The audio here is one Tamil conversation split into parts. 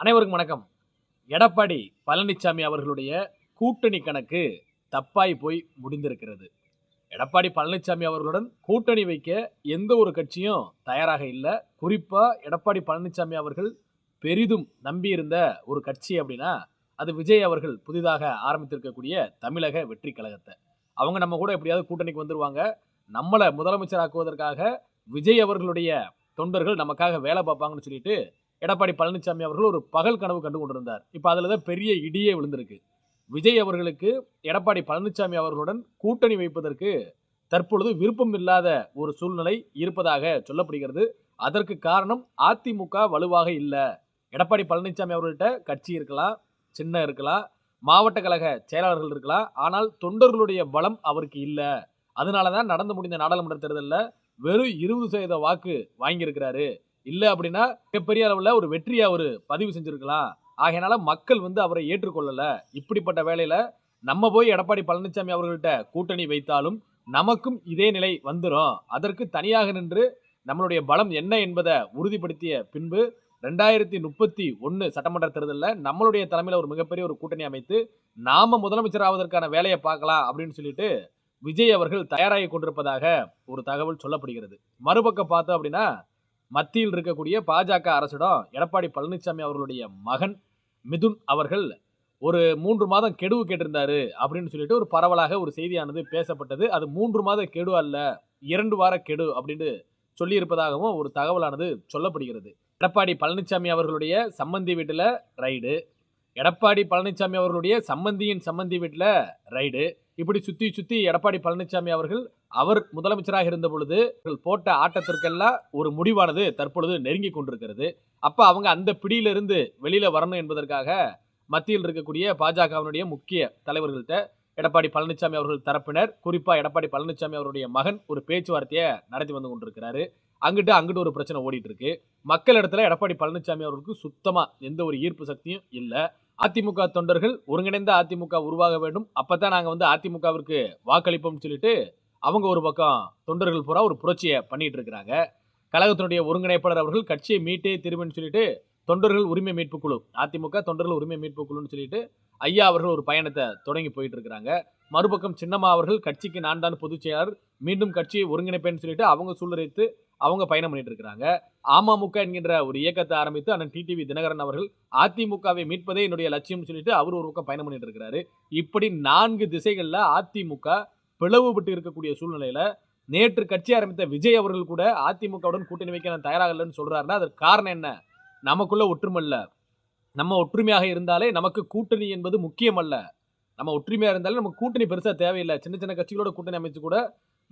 அனைவருக்கும் வணக்கம். எடப்பாடி பழனிசாமி அவர்களுடைய கூட்டணி கணக்கு தப்பாய் போய் முடிந்திருக்கிறது. எடப்பாடி பழனிசாமி அவர்களுடன் கூட்டணி வைக்க எந்த ஒரு கட்சியும் தயாராக இல்லை. குறிப்பாக எடப்பாடி பழனிசாமி அவர்கள் பெரிதும் நம்பியிருந்த ஒரு கட்சி அப்படின்னா அது விஜய் அவர்கள் புதிதாக ஆரம்பித்திருக்கக்கூடிய தமிழக வெற்றி கழகத்தை. அவங்க நம்ம கூட எப்படியாவது கூட்டணிக்கு வந்துடுவாங்க நம்மளை முதலமைச்சராக்குவதற்காக விஜய் அவர்களுடைய தொண்டர்கள் நமக்காக வேலை பார்ப்பாங்கன்னு சொல்லிட்டு எடப்பாடி பழனிசாமி அவர்கள் ஒரு பகல் கனவு கண்டு கொண்டிருந்தார் இப்போ அதில் தான் பெரிய இடியே விழுந்திருக்கு. விஜய் அவர்களுக்கு எடப்பாடி பழனிசாமி அவர்களுடன் கூட்டணி வைப்பதற்கு தற்பொழுது விருப்பம் இல்லாத ஒரு சூழ்நிலை இருப்பதாக சொல்லப்படுகிறது. அதற்கு காரணம் அதிமுக வலுவாக இல்லை. எடப்பாடி பழனிசாமி அவர்கள்ட்ட கட்சி இருக்கலாம் சின்ன இருக்கலாம் மாவட்ட கழக செயலாளர்கள் இருக்கலாம். ஆனால் தொண்டர்களுடைய பலம் அவருக்கு இல்லை. அதனால தான் நடந்து முடிந்த நாடாளுமன்ற தேர்தலில் வெறும் இருபது சதவீத வாக்கு வாங்கியிருக்கிறாரு. இல்லை அப்படின்னா மிகப்பெரிய அளவில் ஒரு வெற்றியை அவர் பதிவு செஞ்சுருக்கலாம். ஆகையினால மக்கள் வந்து அவரை ஏற்றுக்கொள்ளலை. இப்படிப்பட்ட வேலையில் நம்ம போய் எடப்பாடி பழனிசாமி அவர்கள்ட்ட கூட்டணி வைத்தாலும் நமக்கும் இதே நிலை வந்துடும் அதற்கு தனியாக நின்று நம்மளுடைய பலம் என்ன என்பதை உறுதிப்படுத்திய பின்பு ரெண்டாயிரத்தி முப்பத்தி ஒன்று சட்டமன்ற தேர்தலில் நம்மளுடைய தலைமையில் ஒரு மிகப்பெரிய ஒரு கூட்டணி அமைத்து நாம முதலமைச்சர் ஆவதற்கான வேலையை பார்க்கலாம் அப்படின்னு சொல்லிட்டு விஜய் அவர்கள் தயாராகி கொண்டிருப்பதாக ஒரு தகவல் சொல்லப்படுகிறது. மறுபக்கம் பார்த்தோம் அப்படின்னா மத்தியில் இருக்கக்கூடிய பாஜக அரசிடம் எடப்பாடி பழனிசாமி அவர்களுடைய மகன் மிதுன் அவர்கள் ஒரு மூன்று மாதம் கெடுவு கேட்டிருந்தாரு அப்படின்னு சொல்லிட்டு ஒரு பரவலாக ஒரு செய்தியானது பேசப்பட்டது. அது மூன்று மாத கெடு அல்ல இரண்டு வார கெடு அப்படின்னு சொல்லியிருப்பதாகவும் ஒரு தகவலானது சொல்லப்படுகிறது. எடப்பாடி பழனிசாமி அவர்களுடைய சம்மந்தி வீட்டில் ரைடு எடப்பாடி பழனிசாமி அவர்களுடைய சம்மந்தியின் சம்மந்தி வீட்டில் ரைடு இப்படி சுற்றி சுற்றி எடப்பாடி பழனிசாமி அவர்கள் அவர் முதலமைச்சராக இருந்த பொழுது போட்ட ஆட்டத்திற்கெல்லாம் ஒரு முடிவானது தற்பொழுது நெருங்கி கொண்டிருக்கிறது. அப்போ அவங்க அந்த பிடியிலிருந்து வெளியில் வரணும் என்பதற்காக மத்தியில் இருக்கக்கூடிய பாஜகவினுடைய முக்கிய தலைவர்கள்ட்ட எடப்பாடி பழனிசாமி அவர்கள் தரப்பினர் குறிப்பாக எடப்பாடி பழனிசாமி அவருடைய மகன் ஒரு பேச்சுவார்த்தையை நடத்தி வந்து கொண்டிருக்கிறாரு. அங்கிட்டு அங்கிட்டு ஒரு பிரச்சனை ஓடிட்டு இருக்கு. மக்கள் இடத்துல எடப்பாடி பழனிசாமி அவர்களுக்கு சுத்தமா எந்த ஒரு ஈர்ப்பு சக்தியும் இல்லை. அதிமுக தொண்டர்கள் ஒருங்கிணைந்த அதிமுக உருவாக வேண்டும். அப்பதான் நாங்க வந்து அதிமுகவிற்கு வாக்களிப்போம்னு சொல்லிட்டு அவங்க ஒரு பக்கம் தொண்டர்கள் பூரா ஒரு புரட்சியை பண்ணிட்டு இருக்கிறாங்க. கழகத்தினுடைய ஒருங்கிணைப்பாளர் அவர்கள் கட்சியை மீட்டே திரும்பின்னு சொல்லிட்டு தொண்டர்கள் உரிமை மீட்பு குழு அதிமுக தொண்டர்கள் உரிமை மீட்பு குழுன்னு சொல்லிட்டு ஐயா அவர்கள் ஒரு பயணத்தை தொடங்கி போயிட்டு இருக்கிறாங்க. மறுபக்கம் சின்னம்மா அவர்கள் கட்சிக்கு நான் தான் பொதுச் செயலாளர் மீண்டும் கட்சியை ஒருங்கிணைப்பேன்னு சொல்லிட்டு அவங்க சூழ்நிலைத்து அவங்க பயணம் பண்ணிட்டு இருக்கிறாங்க. அமமுக என்கின்ற ஒரு இயக்கத்தை ஆரம்பித்து அண்ணன் டிடிவி தினகரன் அவர்கள் அதிமுகவை மீட்பதே என்னுடைய லட்சியம் சொல்லிட்டு அவர் ஒரு பக்கம் பயணம் பண்ணிட்டு இருக்கிறாரு. இப்படி நான்கு திசைகளில் அதிமுக பிளவுபட்டு இருக்கக்கூடிய சூழ்நிலையில நேற்று கட்சி ஆரம்பித்த விஜய் அவர்கள் கூட அதிமுகவுடன் கூட்டணி வைக்க நான் தயாராக இல்லைன்னு சொல்றாருன்னா அதற்கு காரணம் என்ன? நமக்குள்ள ஒற்றுமை இல்லை. நம்ம ஒற்றுமையாக இருந்தாலே நமக்கு கூட்டணி என்பது முக்கியம் அல்ல. நம்ம ஒற்றுமையாக இருந்தாலும் நமக்கு கூட்டணி பெருசாக தேவையில்லை. சின்ன சின்ன கட்சிகளோட கூட்டணி அமைச்சு கூட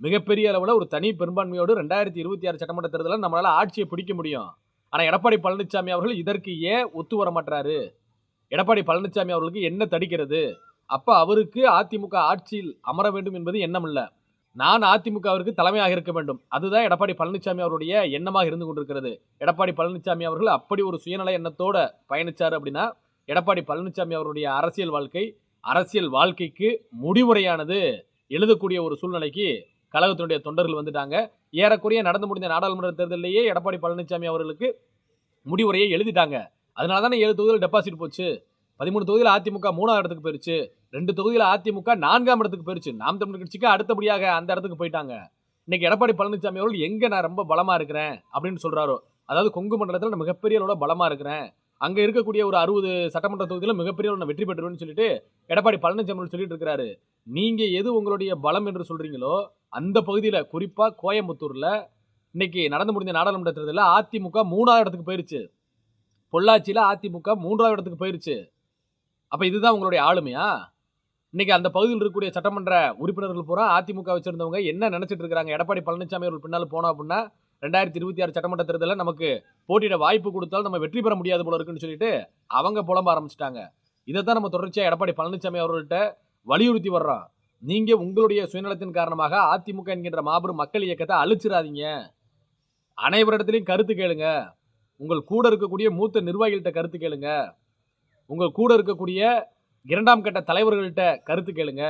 மிகப்பெரிய அளவில் ஒரு தனி பெரும்பான்மையோடு ரெண்டாயிரத்தி இருபத்தி ஆறு சட்டமன்ற தேர்தலில் நம்மளால் ஆட்சியை பிடிக்க முடியும். ஆனால் எடப்பாடி பழனிசாமி அவர்கள் இதற்கு ஏன் ஒத்து வர மாட்டாரு எடப்பாடி பழனிசாமி அவர்களுக்கு என்ன தடிக்கிறது? அப்போ அவருக்கு அதிமுக ஆட்சியில் அமர வேண்டும் என்பது எண்ணம் இல்லை நான் அதிமுகவிற்கு தலைமையாக இருக்க வேண்டும். அதுதான் எடப்பாடி பழனிசாமி அவருடைய எண்ணமாக இருந்து கொண்டிருக்கிறது. எடப்பாடி பழனிசாமி அவர்கள் அப்படி ஒரு சுயநல எண்ணத்தோட பயணிச்சார் அப்படின்னா எடப்பாடி பழனிசாமி அவருடைய அரசியல் வாழ்க்கை அரசியல் வாழ்க்கைக்கு முடிவுரையானது. எழுதக்கூடிய ஒரு சூழ்நிலைக்கு கழகத்தினுடைய தொண்டர்கள் வந்துட்டாங்க. ஏறக்குறைய நடந்து முடிந்த நாடாளுமன்ற தேர்தலிலேயே எடப்பாடி பழனிசாமி அவர்களுக்கு முடிவுரையை எழுதிட்டாங்க. அதனால தானே ஏழு தொகுதியில் டெபாசிட் போச்சு. பதிமூணு தொகுதியில் அதிமுக மூணாவது இடத்துக்கு போயிருச்சு. ரெண்டு தொகுதியில் அதிமுக நான்காம் இடத்துக்கு போயிருச்சு. நாம் தமிழ் கட்சிக்கு அடுத்தபடியாக அந்த இடத்துக்கு போயிட்டாங்க. இன்னைக்கு எடப்பாடி பழனிசாமி அவர்கள் எங்கே நான் ரொம்ப பலமாக இருக்கிறேன் அப்படின்னு சொல்கிறாரோ அதாவது கொங்கு மண்டலத்தில் நான் மிகப்பெரிய அளவில் பலமாக இருக்கிறேன். அங்கே இருக்கக்கூடிய ஒரு அறுபது சட்டமன்ற தொகுதியில் மிகப்பெரிய அளவுல நான் வெற்றி பெற்றுவேன்னு சொல்லிட்டு எடப்பாடி பழனிசாமி சொல்லிட்டு இருக்கிறாரு. நீங்க எது உங்களுடைய பலம் என்று சொல்றீங்களோ அந்த பகுதியில் குறிப்பாக கோயம்புத்தூரில் இன்னைக்கு நடந்து முடிந்த நாடாளுமன்ற தேர்தலில் அதிமுக மூணாவது இடத்துக்கு போயிருச்சு. பொள்ளாச்சியில் அதிமுக மூன்றாவது இடத்துக்கு போயிருச்சு. அப்போ இதுதான் உங்களுடைய ஆளுமையா? இன்னைக்கு அந்த பகுதியில் இருக்கக்கூடிய சட்டமன்ற உறுப்பினர்கள் பூரா அதிமுக வச்சிருந்தவங்க என்ன நினைச்சிட்டு இருக்காங்க? எடப்பாடி பழனிசாமி அவர்கள் பின்னால் போனோம் அப்படின்னா ரெண்டாயிரத்தி இருபத்தி ஆறு சட்டமன்ற தேர்தலில் நமக்கு போட்டியிட வாய்ப்பு கொடுத்தாலும் நம்ம வெற்றி பெற முடியாது போல இருக்குன்னு சொல்லிட்டு அவங்க புலம்ப ஆரம்பிச்சிட்டாங்க. இதை தான் நம்ம தொடர்ச்சியாக எடப்பாடி பழனிசாமி அவர்கள்ட்ட வலியுறுத்தி வர்றோம் நீங்க உங்களுடைய சுயநலத்தின் காரணமாக அதிமுக என்கின்ற மாபெரும் மக்கள் இயக்கத்தை அழிச்சிடாதீங்க அனைவரிடத்திலையும் கருத்து கேளுங்க. உங்கள் கூட இருக்கக்கூடிய மூத்த நிர்வாகிகள்கிட்ட கருத்து கேளுங்க. உங்கள் கூட இருக்கக்கூடிய இரண்டாம் கட்ட தலைவர்கள்ட்ட கருத்து கேளுங்க.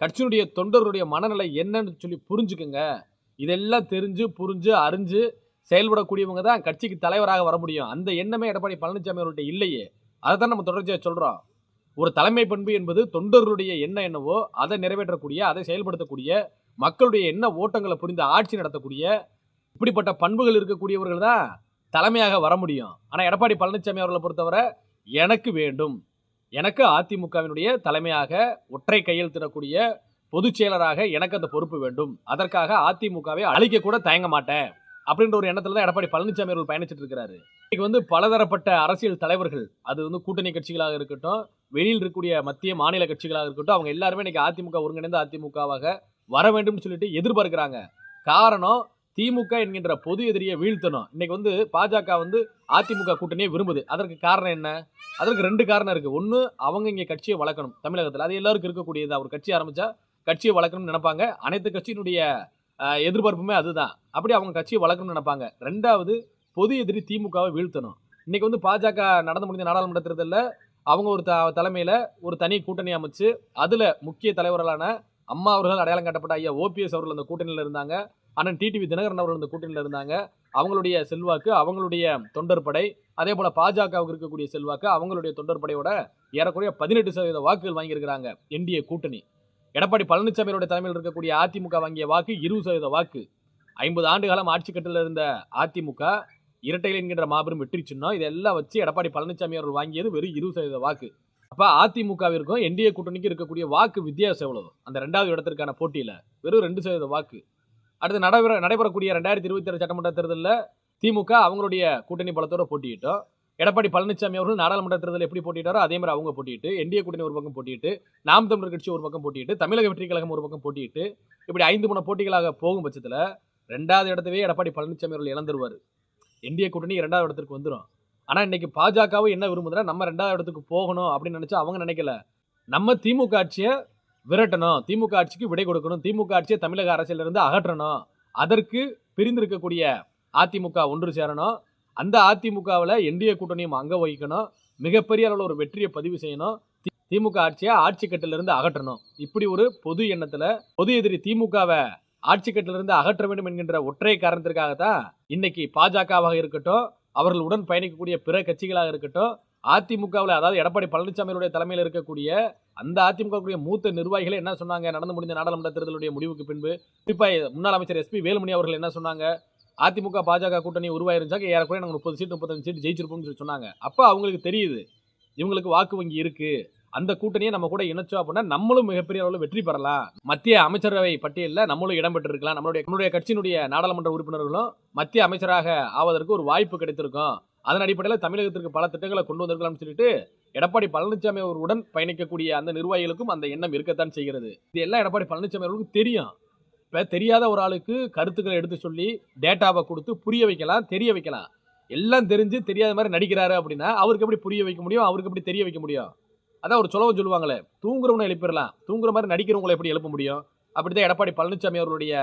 கட்சியினுடைய தொண்டர்களுடைய மனநிலை என்னன்னு சொல்லி புரிஞ்சுக்குங்க. இதெல்லாம் தெரிஞ்சு புரிஞ்சு அறிஞ்சு செயல்படக்கூடியவங்க தான் கட்சிக்கு தலைவராக வர முடியும். அந்த எண்ணமே எடப்பாடி பழனிசாமி அவர்கிட்ட இல்லையே. அதை தான் நம்ம தொடர்ச்சியாக சொல்கிறோம் ஒரு தலைமை பண்பு என்பது தொண்டர்களுடைய எண்ணம் என்னவோ அதை நிறைவேற்றக்கூடிய அதை செயல்படுத்தக்கூடிய மக்களுடைய என்ன ஓட்டங்களை புரிந்து ஆட்சி நடத்தக்கூடிய இப்படிப்பட்ட பண்புகள் இருக்கக்கூடியவர்கள் தான் தலைமையாக வர முடியும். ஆனால் எடப்பாடி பழனிசாமி அவர்களை பொறுத்தவரை எனக்கு வேண்டும். எனக்கு அதிமுகவினுடைய தலைமையாக ஒற்றை கையெழுத்திடக்கூடிய பொதுச் செயலராக எனக்கு அந்த பொறுப்பு வேண்டும். அதற்காக அதிமுகவை அழிக்க கூட தயங்க மாட்டேன். அப்படின்ற ஒரு எண்ணத்துல தான் எடப்பாடி பழனிசாமி அவர்கள் பயணிச்சிட்டு இருக்கிறாரு. இன்னைக்கு வந்து பலதரப்பட்ட அரசியல் தலைவர்கள் அது வந்து கூட்டணி கட்சிகளாக இருக்கட்டும் வெளியில் இருக்கக்கூடிய மத்திய மாநில கட்சிகளாக இருக்கட்டும் அவங்க எல்லாருமே இன்னைக்கு அதிமுக ஒருங்கிணைந்த அதிமுகவாக வர வேண்டும்னு சொல்லிட்டு எதிர்பார்க்கிறாங்க. காரணம் திமுக என்கின்ற பொது எதிரியை வீழ்த்தணும். இன்னைக்கு வந்து பாஜக வந்து அதிமுக கூட்டணியை விரும்புது. அதற்கு காரணம் என்ன? அதற்கு ரெண்டு காரணம் இருக்கு. ஒன்று அவங்க இங்கே கட்சியை வளர்க்கணும் தமிழகத்தில். அது எல்லாருக்கும் இருக்கக்கூடியது? ஒரு கட்சி ஆரம்பிச்சா கட்சியை வளர்க்கணும்னு நினைப்பாங்க. அனைத்து கட்சியினுடைய எதிர்பார்ப்புமே அதுதான். அப்படி அவங்க கட்சியை வளர்க்கணும்னு நினைப்பாங்க. ரெண்டாவது பொது எதிரி திமுகவை வீழ்த்தணும். இன்றைக்கி வந்து பாஜக நடந்து முடிந்த நாடாளுமன்ற தேர்தலில் அவங்க ஒரு த தலைமையில் ஒரு தனி கூட்டணி அமைச்சு அதில் முக்கிய தலைவர்களான அம்மா அவர்கள் அடையாளம் காட்டப்பட்ட ஐயா ஓபிஎஸ் அவர்கள் அந்த கூட்டணியில் இருந்தாங்க. அண்ணன் டிடிவி தினகரன் அவர்கள் அந்த கூட்டணியில் இருந்தாங்க. அவங்களுடைய செல்வாக்கு அவங்களுடைய தொண்டர் படை அதே போல் பாஜகவுக்கு இருக்கக்கூடிய செல்வாக்கு அவங்களுடைய தொண்டர் படையோட ஏறக்குறைய பதினெட்டு சதவீத வாக்குகள் வாங்கியிருக்கிறாங்க என்டிஏ கூட்டணி. எடப்பாடி பழனிசாமியோட தலைமையில் இருக்கக்கூடிய அதிமுக வாங்கிய வாக்கு இருபது சதவீத வாக்கு. ஐம்பது ஆண்டு காலம் ஆட்சி கட்டில் இருந்த அதிமுக இரட்டையில் என்கின்ற மாபெரும் வெற்றி சின்னம் இதெல்லாம் வச்சு எடப்பாடி பழனிசாமி அவர்கள் வாங்கியது வெறும் இருபது சதவீத வாக்கு. அப்போ அதிமுகவிற்கும் என்டிஏ கூட்டணிக்கு இருக்கக்கூடிய வாக்கு வித்தியாசம் எவ்வளவு? அந்த ரெண்டாவது இடத்திற்கான போட்டியில் வெறும் ரெண்டு சதவீத வாக்கு. அடுத்து நடைபெற நடைபெறக்கூடிய ரெண்டாயிரத்தி இருபத்தி ஏழு சட்டமன்ற தேர்தலில் திமுக அவங்களுடைய கூட்டணி பலத்தோட போட்டியிட்டோம். எடப்பாடி பழனிசாமி அவர்கள் நாடாளுமன்ற தேர்தலில் எப்படி போட்டிட்டாரோ அதே மாதிரி அவங்க போட்டிட்டு என்டிஏ கூட்டணி ஒரு பக்கம் போட்டிட்டு நாம் தமிழர் கட்சி ஒரு பக்கம் போட்டிட்டு தமிழக வெற்றி கழகம் ஒரு பக்கம் போட்டிட்டு இப்படி ஐந்து மூணு போட்டிகளாக போகும் பட்சத்தில் ரெண்டாவது இடத்தவே எடப்பாடி பழனிசாமி அவர்கள் இழந்துருவார். என்டிஏ கூட்டணி இரண்டாவது இடத்துக்கு வந்துடும் ஆனால் இன்னைக்கு பாஜகவும் என்ன விரும்புதுன்னா நம்ம ரெண்டாவது இடத்துக்கு போகணும் அப்படின்னு நினச்சா அவங்க நினைக்கல. நம்ம திமுக ஆட்சியை விரட்டணும். திமுக ஆட்சிக்கு விடை கொடுக்கணும். திமுக ஆட்சியை தமிழக அரசியலிருந்து அகற்றணும். அதற்கு பிரிந்திருக்கக்கூடிய அதிமுக ஒன்று சேரணும். அந்த அதிமுகவில் என்டிஏ கூட்டணியும் அங்க வகிக்கணும். மிகப்பெரிய அளவில் ஒரு வெற்றியை பதிவு செய்யணும். தி- திமுக ஆட்சியை ஆட்சி கட்டிலிருந்து அகற்றணும். இப்படி ஒரு பொது எண்ணத்தில் பொது எதிரி திமுகவை ஆட்சி கட்டிலிருந்து அகற்ற வேண்டும் என்கின்ற ஒற்றை காரணத்திற்காகத்தான் இன்னைக்கு பாஜகவாக இருக்கட்டும் அவர்கள் உடன் பயணிக்கக்கூடிய பிற கட்சிகளாக இருக்கட்டும் அதிமுகவில் அதாவது எடப்பாடி பழனிசாமியுடைய தலைமையில் இருக்கக்கூடிய அந்த அதிமுகவுடைய மூத்த நிர்வாகிகள் என்ன சொன்னாங்க? நடந்து முடிந்த நாடாளுமன்ற தேர்தலுடைய முடிவுக்கு பின்பு குறிப்பாக முன்னாள் அமைச்சர் எஸ்பி வேலுமணி அவர்கள் என்ன சொன்னாங்க? அதிமுக பாஜக கூட்டணி உருவாயிருந்தாக்க ஏறக்குறைய நாங்கள் முப்பது சீட் முப்பத்தஞ்சு சீட் ஜெயிச்சிருப்போம்னு சொல்லி சொன்னாங்க. அப்போ அவங்களுக்கு தெரியுது. இவங்களுக்கு வாக்கு வங்கி இருக்கு. அந்த கூட்டணியை நம்ம கூட இணைச்சோம் அப்படின்னா நம்மளும் மிகப்பெரிய அளவில் வெற்றி பெறலாம். மத்திய அமைச்சரவை பட்டியலில் நம்மளும் இடம்பெற்றிருக்கலாம் நம்மளுடைய நம்மளுடைய கட்சியினுடைய நாடாளுமன்ற உறுப்பினர்களும் மத்திய அமைச்சராக ஆவதற்கு ஒரு வாய்ப்பு கிடைத்திருக்கும். அதன் அடிப்படையில் தமிழகத்திற்கு பல திட்டங்களை கொண்டு வந்திருக்கலாம்னு சொல்லிட்டு எடப்பாடி பழனிசாமி அவர்களுடன் பயணிக்கக்கூடிய அந்த நிர்வாகிகளுக்கும் அந்த எண்ணம் இருக்கத்தான் செய்கிறது. இது எல்லாம் எடப்பாடி பழனிசாமி அவர்களுக்கும் தெரியும். இப்போ தெரியாத ஒரு ஆளுக்கு கருத்துக்களை எடுத்து சொல்லி டேட்டாவை கொடுத்து புரிய வைக்கலாம் தெரிய வைக்கலாம். எல்லாம் தெரிஞ்சு தெரியாத மாதிரி நடிக்கிறாரு அப்படின்னா அவருக்கு எப்படி புரிய வைக்க முடியும்? அவருக்கு எப்படி தெரிய வைக்க முடியும்? அதான் ஒரு சுலவம் சொல்லுவாங்களே தூங்குறவனை எழுப்பிடலாம். தூங்குற மாதிரி நடிக்கிறவங்களை எப்படி எழுப்ப முடியும்? அப்படிதான் எடப்பாடி பழனிசாமி அவர்களுடைய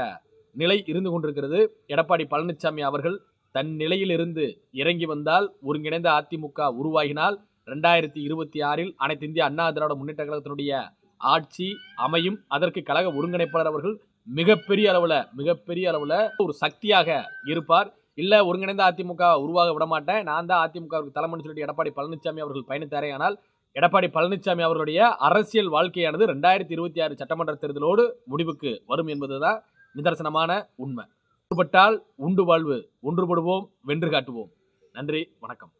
நிலை இருந்து கொண்டிருக்கிறது. எடப்பாடி பழனிசாமி அவர்கள் தன் நிலையிலிருந்து இறங்கி வந்தால் ஒருங்கிணைந்த அதிமுக உருவாகினால் ரெண்டாயிரத்தி இருபத்தி ஆறில் அனைத்து இந்திய அண்ணா திராவிட முன்னேற்ற கழகத்தினுடைய ஆட்சி அமையும். அதற்கு கழக ஒருங்கிணைப்பாளர் அவர்கள் மிகப்பெரிய அளவில் மிகப்பெரிய அளவில் ஒரு சக்தியாக இருப்பார். இல்லை ஒருங்கிணைந்த அதிமுக உருவாக விட மாட்டேன் நான் தான் அதிமுகவுக்கு தலைமைன்னு சொல்லிட்டு எடப்பாடி பழனிசாமி அவர்கள் பயணித்தாரே. ஆனால் எடப்பாடி பழனிசாமி அவர்களுடைய அரசியல் வாழ்க்கையானது ரெண்டாயிரத்தி இருபத்தி ஆறு சட்டமன்ற தேர்தலோடு முடிவுக்கு வரும் என்பதுதான் நிதர்சனமான உண்மை. ஒன்றுபட்டால் உண்டு வாழ்வு ஒன்றுபடுவோம் வென்று காட்டுவோம். நன்றி வணக்கம்.